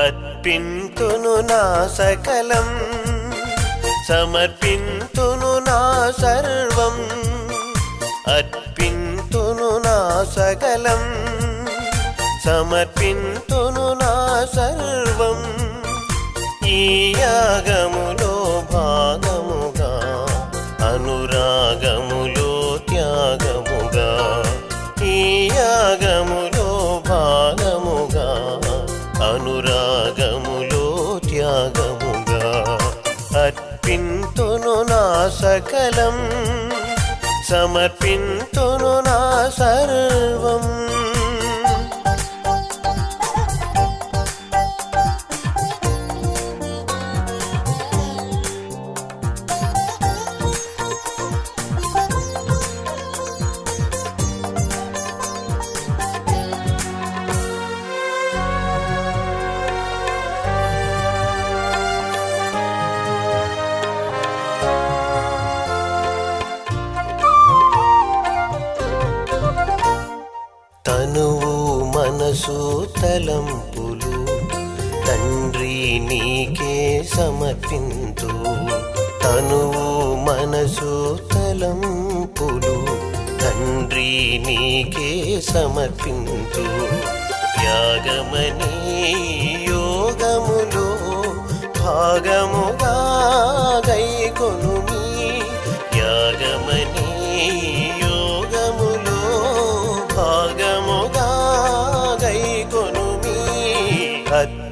అర్పింతును నా సకలం సమర్పింతును నా సర్వం. అర్పింతును నా సకలం సమర్పింతును నా సర్వం. ఈ యాగములో యాగముగా అర్పింతును నా సకలం సమర్పింతును నా సర్వం. మనసు తలంపులు తండ్రి నీకే సమర్పింతు. తనువు మనసు తలంపులు తండ్రి నీకే సమర్పింతు. యాగమని యోగములో భాగముగా గైకొను యాగమని యోగములో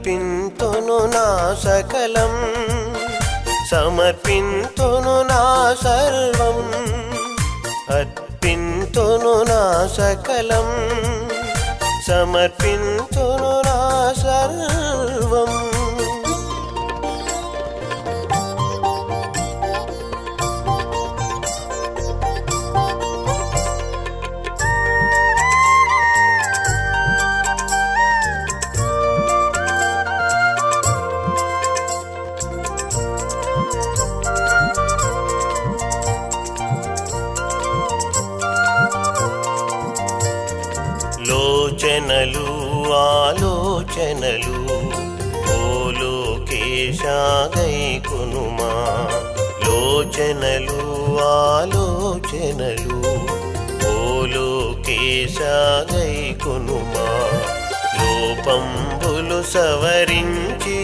సమర్పింతును నా సకలం. సమర్పింతును నా సర్వం. అర్పింతును నా సకలం. సమర్పింతును నా సర్వం. సూచనలు ఆలోచనలు ఓలోకేశాగైకునుమా లోచనలు ఆలోచనలు ఓలోకేశాగైకునుమా లోపంబులు సవరించి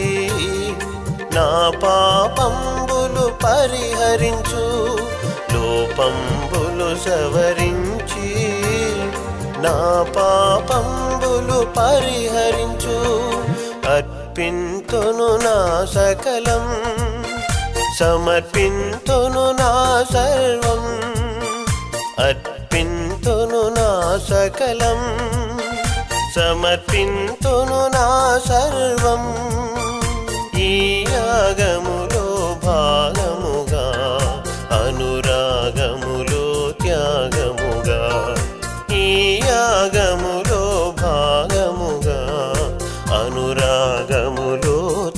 నా పాపంబులు పరిహరించు. లోపంబులు సవరించి నా పాపంబులు పరిహరించు అర్పింతును నా సకలం సమర్పింతును నా సర్వం అర్పింతును నా సకలం సమర్పింతును నా సర్వం.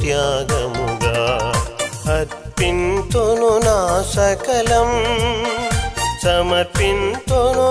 త్యాగముగా అర్పింతును నా సకలం సమర్పింతును